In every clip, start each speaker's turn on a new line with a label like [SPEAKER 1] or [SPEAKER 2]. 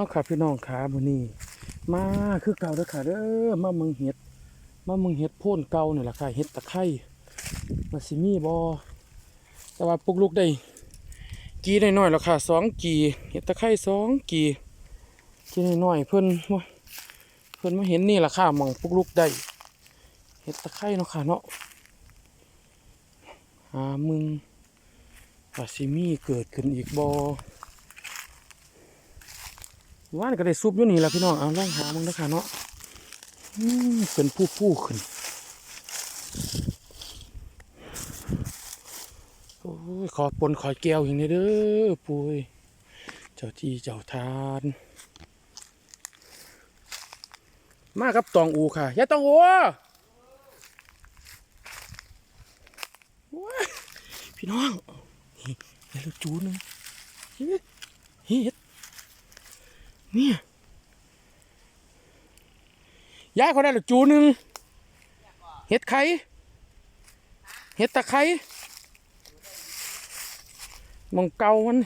[SPEAKER 1] าวค่ะพี่น้องขามื้อนี้มาคือเก่าเด้อค่ะเด้อมาเมืองเห็ด มาเมืองเห็ดโพ่นเก่านี่แหละค่ะเห็ดตะไคร้มาสิมีบ่แต่ว่าปลุกลูกได้กีน้อยๆแล้วค่ะสองกีเห็ดตะไคร้สองกีกีน้อยๆเพิ่นว่าเพิ่นมาเห็นนี่แหละค่ะมองปลุกลูกได้เห็ดตะไคร้เนาะค่ะเนาะหามึงว่าสิมีเกิดขึ้นอีกบ่ ว่านก็ได้ซุปอยู่นี่แหละพี่น้องเอาลองหามึงนะคะเนาะอืมเป็นผู้ผู้ขึ้น โอ้ยขอปนขอแก้วอย่างนี้เด้อปุ้ยเจ้าที่เจ้าทาน มากับตองอูค่ะยาตองอูพี่น้องเดี๋ยวเราจูนึงเฮ็ดเฮ็ด เนี่ยย้ายเขาได้หรือจูหนึงเห็ดไข่เห็ดตะไคร้มองเกามัน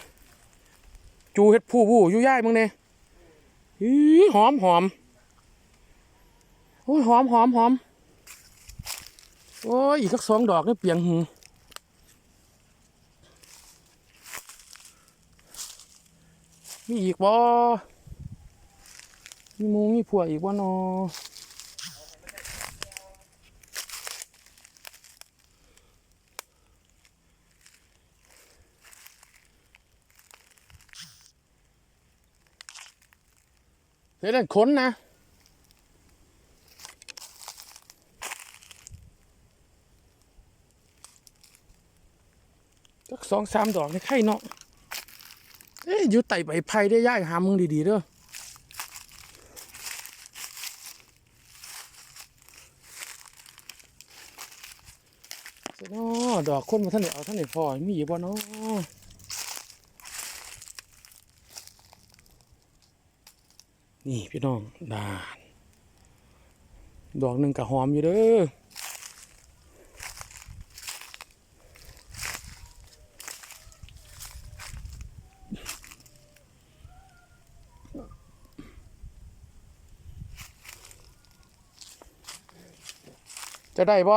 [SPEAKER 1] จูเห็ดผู้ผู้อยู่ย่ายมึงเนี่ยหอมหอมโอ้ยหอมหอมหอมโอ้ยอีกสักสองดอกนี่เปียงหือมีอีกบ่ มีมูมีผัวอีกบ่นอเฮ้ยนั่นขนนะสักสองสามดอกในไข่เนาะเอ้ยอยู่ไต่ใบไผ่ได้ย่ายหามึงดีๆเด้อเสร็จเนาะ ดอกคนมาท่านหนเอาท่านไหนพอมีอยู่บ่เนาะนี่พี่น้องดานดอกหนึ่งกะหอมอยู่เด้อจะได้บ่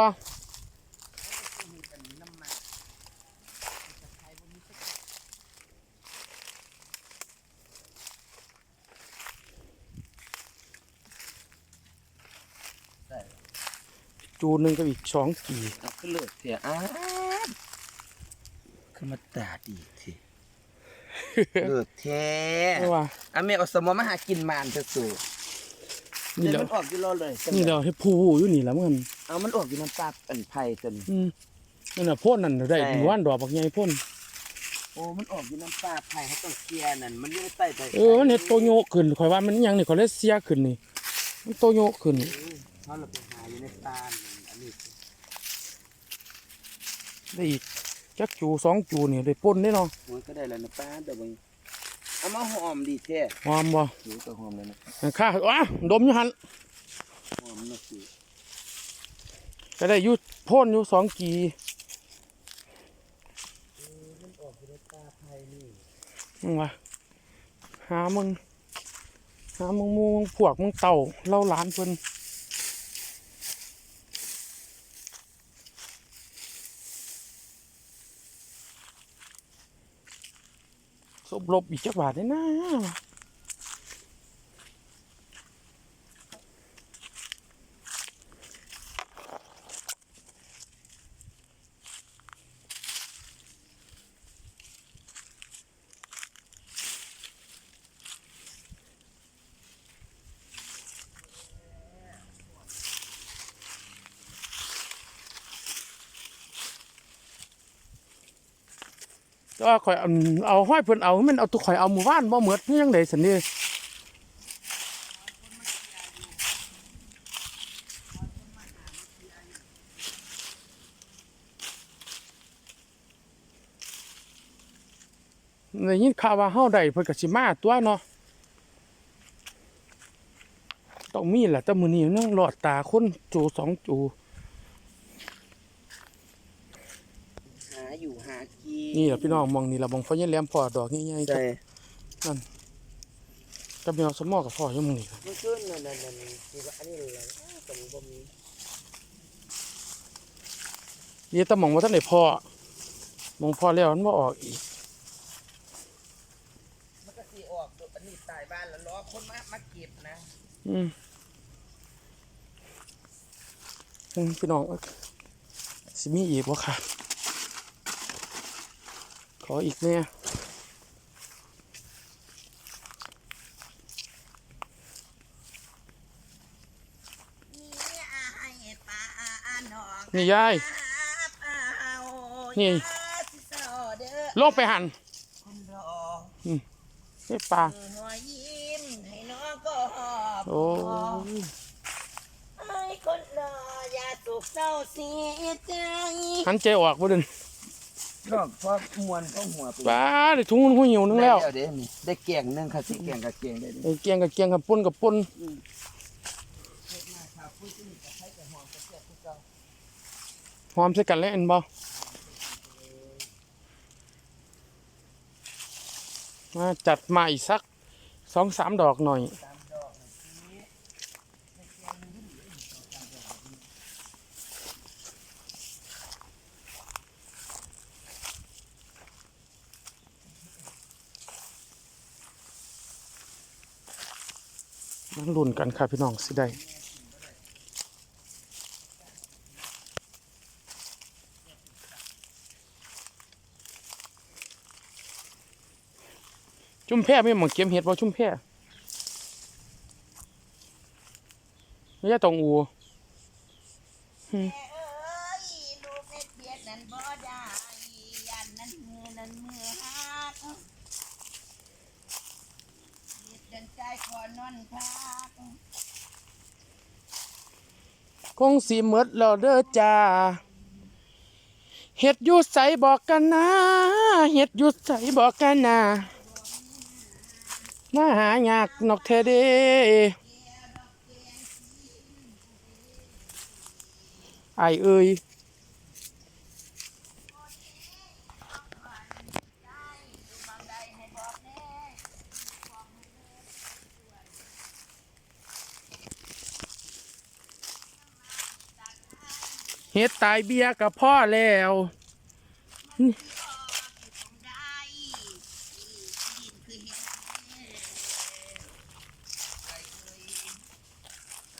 [SPEAKER 1] จูนหนึ่งกับอีกสองกี
[SPEAKER 2] เอาขึ้นเลือดเสียอ้าดขึ้นมาตาดีทีเลือดแท้
[SPEAKER 1] ไม่ว่า
[SPEAKER 2] อาเมเอาสมอมาหากินมานจะสู่
[SPEAKER 1] นี่
[SPEAKER 2] เดี๋ยว
[SPEAKER 1] เรา
[SPEAKER 2] มันออกอยู่รอเลย
[SPEAKER 1] นี่เราให้ผู้อยู่นี่แหล้วมัน
[SPEAKER 2] เอามันออกอยู่น้ำปลาอันไผ่จน
[SPEAKER 1] อืมนั่นน่ะพ่นนั่นน่ะได้
[SPEAKER 2] ใช่
[SPEAKER 1] หมู่บ้านดอกบักใหญ่พ่น
[SPEAKER 2] โอ้มันออกอยู่น้ำปลาไผ่เขาต้องเคลียร์นั่นมันอยู่ใต้ใต้
[SPEAKER 1] เออมันเฮ็ดโตโยกขึ้นข่อยว่ามันอิหยังนี่ข่อยเลยเสียขึ้นนี่มันโตโยกขึ้น
[SPEAKER 2] เขาเราไปหา อยู่ในปลาอันนี้
[SPEAKER 1] ได้อีกจักจูสองจูนี่ได้ป่นได้เนาะ
[SPEAKER 2] มันก็ได้แล้วนะปลาเดี๋ยวมึงเอามาหอมดีแท้
[SPEAKER 1] หอมบ่
[SPEAKER 2] หิวก็หอมเลยนะ
[SPEAKER 1] นั่นข้าว้าดมอยู่หัน
[SPEAKER 2] หอมนะสิ
[SPEAKER 1] ก็ได้อยู่พ่นอยู่สองกี
[SPEAKER 2] มันออกอยู่ในปลาไผ่นี่
[SPEAKER 1] มึงวะหามึงหามึงหมูมึงพวกมึงเต่าเล่าหลานเพิ่น บลบอีกจักบาทได้นะ แต่ว่าข่อยเอาห้อยเพิ่นเอามันเอาตัวข่อยเอาหมู่บ้านบ่เหมือดนี่ยังไดสันนี่ในยินข่าวว่าเฮาได้เพิ่นก็สิมาตัวเนาะต้องมีแหละแต่มื้อนี้มันยังหลอดตาคนจูสองจู
[SPEAKER 2] หาอยู่หากิ น
[SPEAKER 1] นี่แหละพี่น้องมองนี่ละมองไฟยันแหลมพอดอกง่ายๆ
[SPEAKER 2] ใช่
[SPEAKER 1] กับกับแมวสมอกับพ่อยังมึงนี่
[SPEAKER 2] มันขึ้นนั่นนั่นนั่นที่ว่าอันนี้เลยตรงบ่มี
[SPEAKER 1] เดี๋ยวแตะมองว่าท่านได้พ่อมองพ่อแล้วมันบ่ออกอีก
[SPEAKER 2] มันก็สิออกอันนี้ตายบ้านแล้วรอคนมามาเก็บนะ
[SPEAKER 1] อืมอืมพี่น้องเอ้ยสิมีอีกบ่ค่ะ ขออีกเนี่ย
[SPEAKER 3] นี่อายปาน้อง
[SPEAKER 1] นี่ยาย นี่ลงไปหัน
[SPEAKER 3] คนรอ
[SPEAKER 1] นี่ปลา
[SPEAKER 3] หัวยิ้มให้น้องก็หอบ
[SPEAKER 1] โอ้ย
[SPEAKER 3] ให้คนรออย่าสุกเศร้าเสียใจ
[SPEAKER 1] หันใจออกบ่เดิน
[SPEAKER 2] ก็เพราะมวนเข้าหัวไป
[SPEAKER 1] ปลาได้ถุงมันหูหิวนึงแล้ว
[SPEAKER 2] ได้เด้นี่ได้เกียงหนึงค่ะสิเกียงกับเกียงได้ดิ
[SPEAKER 1] ไอ้เกียงกับเกียงกับป่นกับป่นหอมใส่กันแล้วเอ็นบ่มาจัดมาอีกสักสองสามดอกหน่อย นั่งลุ้นกันค่ะพี่น้องสิได้จุ่มแพร่ไม่หมองเก็บเห็ดบ่จุ่มแพร่ไม่ใช่ตรงอู
[SPEAKER 3] แม่เอ้ยลูกเม็ดเบียดนั้นบ่ได้ยันนั้นมือนั้นมือหักเบียดดันใจขอ นอนพัก
[SPEAKER 1] คงสีมดแล้วเด้อจ้าเห็ดอยู่ใสบอกกันนะเห็ดอยู่ใสบอกกันนะมาหายากนอกเทเดไอเอ้ย เฮ็ดตายเบียกับพ่อแล้ว
[SPEAKER 3] ได้ดินคือเห็น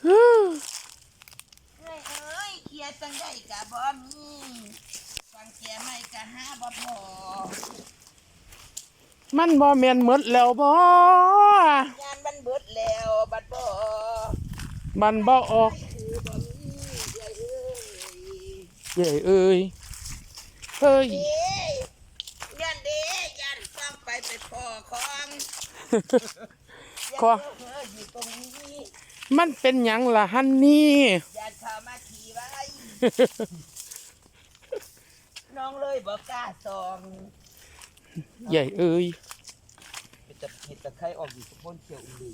[SPEAKER 3] เอ้ยเอ้ยเคลียร์จังได้กะบ่มีฟังแกไม่กะหาบ่พอ
[SPEAKER 1] มันบ่แม่นหมดแล้วบ่
[SPEAKER 3] งานมันเบิดแล้วบัดบ่
[SPEAKER 1] มันบ่ออก
[SPEAKER 3] คือบ่มี เอ้ยเอ้ย
[SPEAKER 1] เอ้ยเฮ้ย
[SPEAKER 3] ยันเด้ยันฟังไปไปพอของ
[SPEAKER 1] ขอ
[SPEAKER 3] อยู่ตรงนี้
[SPEAKER 1] มันเป็นหยังล่ะฮันนี่
[SPEAKER 3] ยันเข้ามาขี่ไว้น้องเลยบอกกล้าซอง
[SPEAKER 1] ใหญ่เอ้ย
[SPEAKER 2] เป็นตะเห็ดตะไคร้ออกอยู่กับนเขียวอีหลี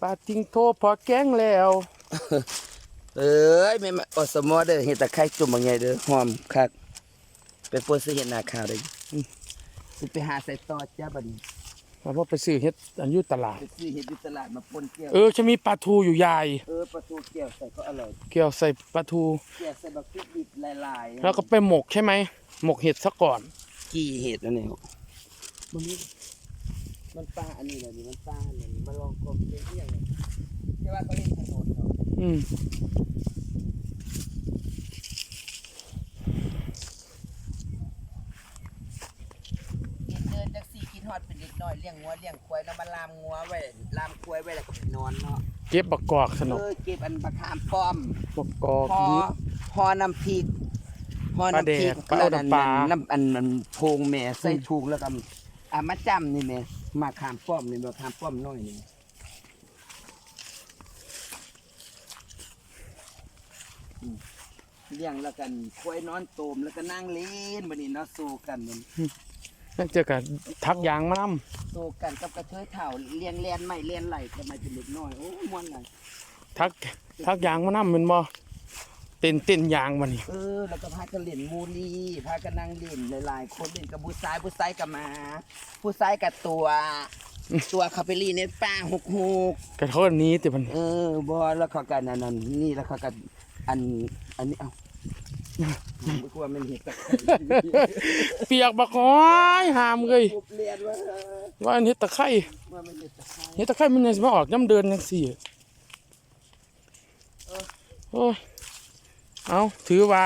[SPEAKER 1] ปาติงโทพอแกงแล้ว
[SPEAKER 2] เอ้ยแม่มาอสมอเด้อเห็ดตะไคร้จุ่มบางไงเด้อหอมคักไปปนสิเห็ดหน้าขาวได้อยู่สิไปหาใส่ตอจ้าบัดนี้
[SPEAKER 1] มาพ่อไปซื้อเฮ็ดอันอยู่ตลาด
[SPEAKER 2] ไปซื้อเห็ดอยู่ตลาดมาปนเกี่ยว
[SPEAKER 1] เออจะมีปลาทูอยู่ใหญ่
[SPEAKER 2] เออปลาทูเกี่ยวใส่ก็อร่อย
[SPEAKER 1] เกี่ยวใส่ปลาทู
[SPEAKER 2] เกี่ยวใส่บักพริกดิบลายๆ
[SPEAKER 1] แล้วก็ไปหมกใช่ไหม หมกเห็ดซะก่อน
[SPEAKER 2] กี่เห็ดนั่นเองมันนี่มันปลาอันนี้แหละนี่มันปลาอันนี้มาลองกบเป็นที่อย่างนี้ใช่ว่าเขาเห็นถนนเนาะ
[SPEAKER 1] อืม
[SPEAKER 2] เห็นเดินจากสี่กินฮอดเป็นเด็กน้อยเลี้ยงงัวเลี้ยงควายแล้วมาลามงัวไว้ลามควายไว้แล้วก็ไปนอนเนาะ
[SPEAKER 1] เก็บบักกอกสนุก
[SPEAKER 2] เออเก็บอันประคามป้อม
[SPEAKER 1] บักกอก
[SPEAKER 2] พอ
[SPEAKER 1] นี้
[SPEAKER 2] พอน้ำพริกพอ
[SPEAKER 1] ปลาแด
[SPEAKER 2] น้ำพริ
[SPEAKER 1] ก
[SPEAKER 2] ก
[SPEAKER 1] ปลา
[SPEAKER 2] แล้ว
[SPEAKER 1] น้ำปลา
[SPEAKER 2] น้ำอันมันโพงแม่ใส่ถุงแล้วก็อะมาจ้ำนี่แม่มาขามป้อมนี่มาขามป้อมน้อยนี่อืม เลี้ยงแล้วกันควายนอนโตมแล้วก็นั่งเล่นบัดนี้เนาะสู้กันมัน
[SPEAKER 1] นั่นเจอกับทักยางมานำ
[SPEAKER 2] สู้กันกับกระเทยเถ่าเลี้ยงแลนไม่เลี้ยนไหลทำไมเป็นเด็กน้อยโอ้ม่วนเลย
[SPEAKER 1] ทักทักยางมานำแม่นบ่เต้นเต้นยางมานี่
[SPEAKER 2] เออแล้วก็พากันเล่นมูลีพากันนั่งเล่นหลายๆคนเล่นกับผู้ชายผู้ชายกับหมาผู้ชายกับตัว ตัวเขาไปรีในป่าหกหก
[SPEAKER 1] กระโทษนี้แต่มัน
[SPEAKER 2] เออบอแล้วเขากันอันนั้นนี่แล้วเขากัน อันอันนี้เอ้าไม่กลัวมันเห็นตะไคร้
[SPEAKER 1] เปียกบักห้อยหามเลย
[SPEAKER 2] ปุ๊บเรียนว่า
[SPEAKER 1] ว่าอันเฮ็ดตะไคร้
[SPEAKER 2] ว่ามันเห็นตะไคร้
[SPEAKER 1] เฮ็ดตะไคร้มันยังสิมาออกย่ำเดินจังซี่โอ้ยเอาถือว่า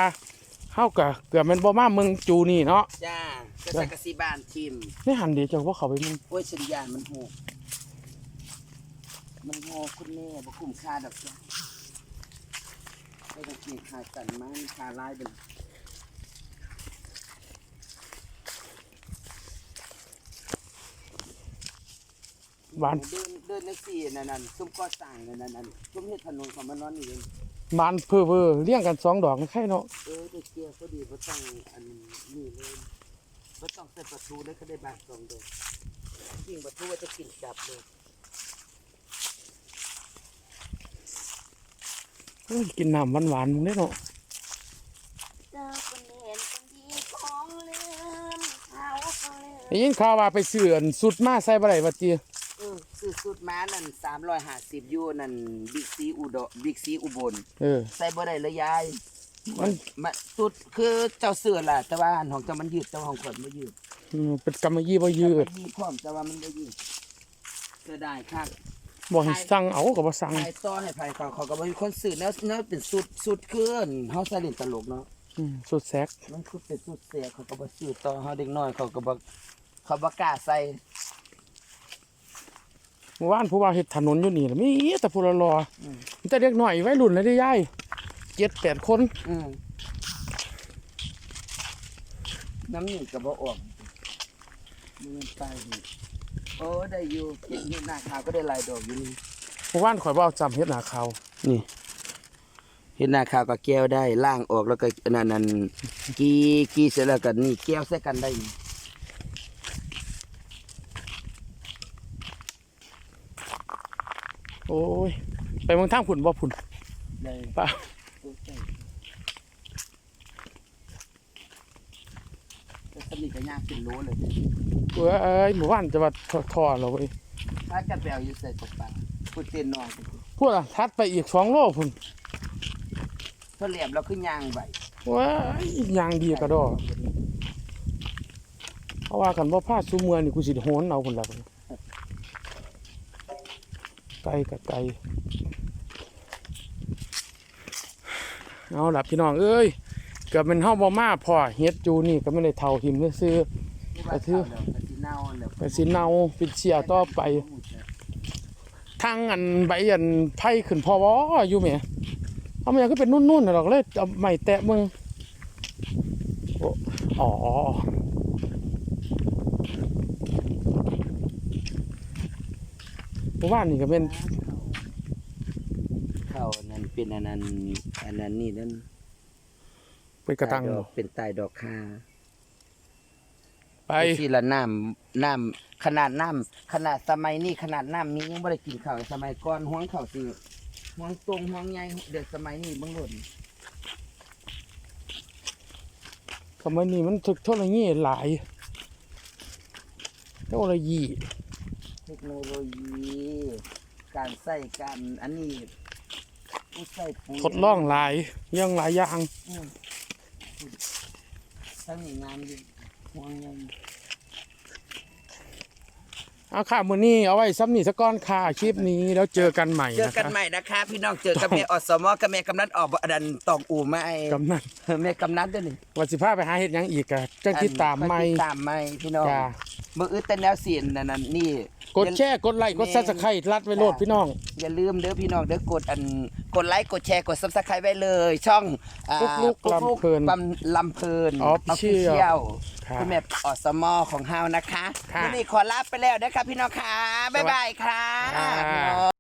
[SPEAKER 1] เฮาก็เกือบแม่นบ่มาเมืองจูนี่เนาะ
[SPEAKER 2] จ้าก็สักกะสีบ้านทีม
[SPEAKER 1] ในหันเดียวจังว่าเขาไปมึง
[SPEAKER 2] โอ้ยสัญญาณมันโหกมันโหกคุณแม่บ่คุ้มค่าดอกจ้า ไม่ต้องเกียค่าสันมันค่าลายเป็น
[SPEAKER 1] บ้าน
[SPEAKER 2] เดินเดินในสี่นั่นนั่นซุ้มก่อสร้างนั่นนั่นนั่นซุ้มเฮ็ดถนนของมันนอนนี่เอง
[SPEAKER 1] บ้านเพ้อเพ้อเลี้ยงกันสองดอกใครเนาะ
[SPEAKER 2] เออได้เกียร์ก็ดีบ่ต้องอันนี้เลยบ่ต้องใส่ประตูเลยก็ได้บานสองดอกยิ่งประตูว่าจะกินกลับเลย
[SPEAKER 1] เฮ้ย กินน้ำหวานๆมึงได้เนาะ
[SPEAKER 3] เจอคนเห็นคนดีของลืมเขาก็ลืม
[SPEAKER 1] ได้ยินข่าวว่าไปซื้ออันสุดมาใส่บ่ได้ว่าติ
[SPEAKER 2] เออซื้อสุดม้านั่น350อยู่นั่นบิ๊กซีอุดรบิ๊กซีอุบล
[SPEAKER 1] เออ
[SPEAKER 2] ใส่บ่ได้เลยยาย
[SPEAKER 1] มัน
[SPEAKER 2] มันสุดคือเจ้าเสื้อล่ะแต่ว่าอันของเจ้ามันยืดแต่ว่าของข่อยบ่ยืด
[SPEAKER 1] อืมเป็นกำมะยี่บ่ยืด
[SPEAKER 2] มันยืดพร้อมแต่ว่ามันบ่ยืดเสียดายคัก
[SPEAKER 1] บ่ ให้สั่งเอาก็บ่สั่ง
[SPEAKER 2] ขายต่อให้ไผเขาเขาก็บ่มีคนซื้อแล้วแล้วเป็นสุดสุดเกินเฮาใส่เล่นตลกเนาะ
[SPEAKER 1] อืมสุดแซก
[SPEAKER 2] มันคือเป็นสุดเสียเขาก็บ่ซื้อต่อเฮาเด็กน้อยเขาก็บ่เขาบ่กล้าใส่
[SPEAKER 1] เมื่อวานผู้ว่าเฮ็ดถนนอยู่นี่ล่ะมีแต่ผู้รอๆมีแต่เด็กน้อยวัยรุ่นเลยเด้ยาย7 8คน
[SPEAKER 2] อืมน้ำนี่ก็บ่ออกมันตายอยู่ โอ้ได้อยู่เห็นอยู่หน้าขาวก็ได้หลายดอกอยู่นี่
[SPEAKER 1] เมื่อวานข่อยบ่เอาจำเฮ็ดหน้าขาว
[SPEAKER 2] นี่เห็นหน้าขาวก็แก้วได้ล่างออกแล้วก็อันนั้นนั่นกีกีเสร็จแล้วก็นี่แก้วใส่กันได้นี่
[SPEAKER 1] โอ้ย ไปเมืองทางพุ่นบ่พุ่น
[SPEAKER 2] ได้
[SPEAKER 1] ป่ะ
[SPEAKER 2] แต่สนิทก็ยากเป็นโลเลย
[SPEAKER 1] เอ้ยเมื่อวานจะว่าทอๆแล้วเว้ย
[SPEAKER 2] ถ้ากันไปเอาอยู่ใส่ตกปลาพูดเตียนนองไปสิ
[SPEAKER 1] พูดอะทัดไปอีก2โลพุ่น
[SPEAKER 2] เท่าเหลี่ยมแล้วคือยางใบ
[SPEAKER 1] ว้ายยางดีกระดอเพราะว่ากันบ่พลาดซุมื้อนี่กูสิโหนเอาพุ่นล่ะไกลกับไกลเอาล่ะพี่น้อง เอ้ยเกือบเป็นเฮาบ่มาพอเฮ็ดอยู่นี่ก็ไม่ได้เท่าหิมซื่อ
[SPEAKER 2] นี่ว่าเท่าแล้วก็สิ เน่าแล้ว
[SPEAKER 1] ๆก็สิเน่าเป็นเสียต่อไป ทางอันใบอันไผ่ขึ้นพอวออยู่แหมเอามันยังก็เป็นนุ่นๆน่ะดอกเลยเอาไม้แตะมึงโอ้อ๋อเมื่อวานนี่ก็เป็น
[SPEAKER 2] เข้าอันนั้นเป็นอันนั้นอันนั้นนี่นั่น
[SPEAKER 1] เป็นกระตัง
[SPEAKER 2] ตายดอกเป็นตายดอกคา
[SPEAKER 1] ไป
[SPEAKER 2] ที่ละน้ำน้ำขนาดน้ำขนาดสมัยนี้ขนาดน้ำนี้ยังไม่ได้กินข้าวสมัยก่อนห่วงข้าวสิห่วงตรงห่วงใหญ่เด็กสมัยนี้เบางหล่น
[SPEAKER 1] สมัยนี้มันถึกเท่าไหร่งี้หลายเท่าไหร่ยี่
[SPEAKER 2] เทคโนโลยี การใส่การอันนี้ผู้ใส่ปุ๋ย
[SPEAKER 1] ทดลองหลายอยังหลายอย่าง
[SPEAKER 2] อืมทั้งนี้งามดี ห่วงใหญ่
[SPEAKER 1] เอาค่ะมื้อนี้เอาไว้ซ้ำนี่ซะก่อนค่ะคลิปนี้แล้วเจอกันใหม่
[SPEAKER 2] เจอ
[SPEAKER 1] นะ
[SPEAKER 2] กัน
[SPEAKER 1] คะ
[SPEAKER 2] ใหม่นะคะ พี่น้องเจอกับแม่อสมกับแม่กำนันออกบ่อดันตองอู่มาไอ้
[SPEAKER 1] กำนัน
[SPEAKER 2] แม่กำนันด้วยนี่
[SPEAKER 1] ว่าสิพาไปหาเฮ็ดหยังอีกก็จังติดตามใหม่
[SPEAKER 2] ติดตามใหม่พี่น้อง
[SPEAKER 1] จ้า
[SPEAKER 2] มืออึดแต่แนวเสียนนั่นน่ะนี่
[SPEAKER 1] กดแชร์กดไลค์กด Subscribe รัดไว้โลดพี่น้อง
[SPEAKER 2] อย่าลืมเด้อพี่น้องเด้อกดอันกดไลค์กดแชร์กด Subscribe ไว้เลย ช่องอ่า
[SPEAKER 1] ปุ๊กลุกลำเพลิน
[SPEAKER 2] ปุ๊กลุกลำเพลิน
[SPEAKER 1] Official ค่ะ
[SPEAKER 2] คุณแม่อสมของเฮานะคะ
[SPEAKER 1] ค่ะ
[SPEAKER 2] วันนี้ขอลาไปแล้วนะคะพี่น้องค่ะบ๊ายบายค่ะ
[SPEAKER 1] ค่ะ
[SPEAKER 2] พี่น้อง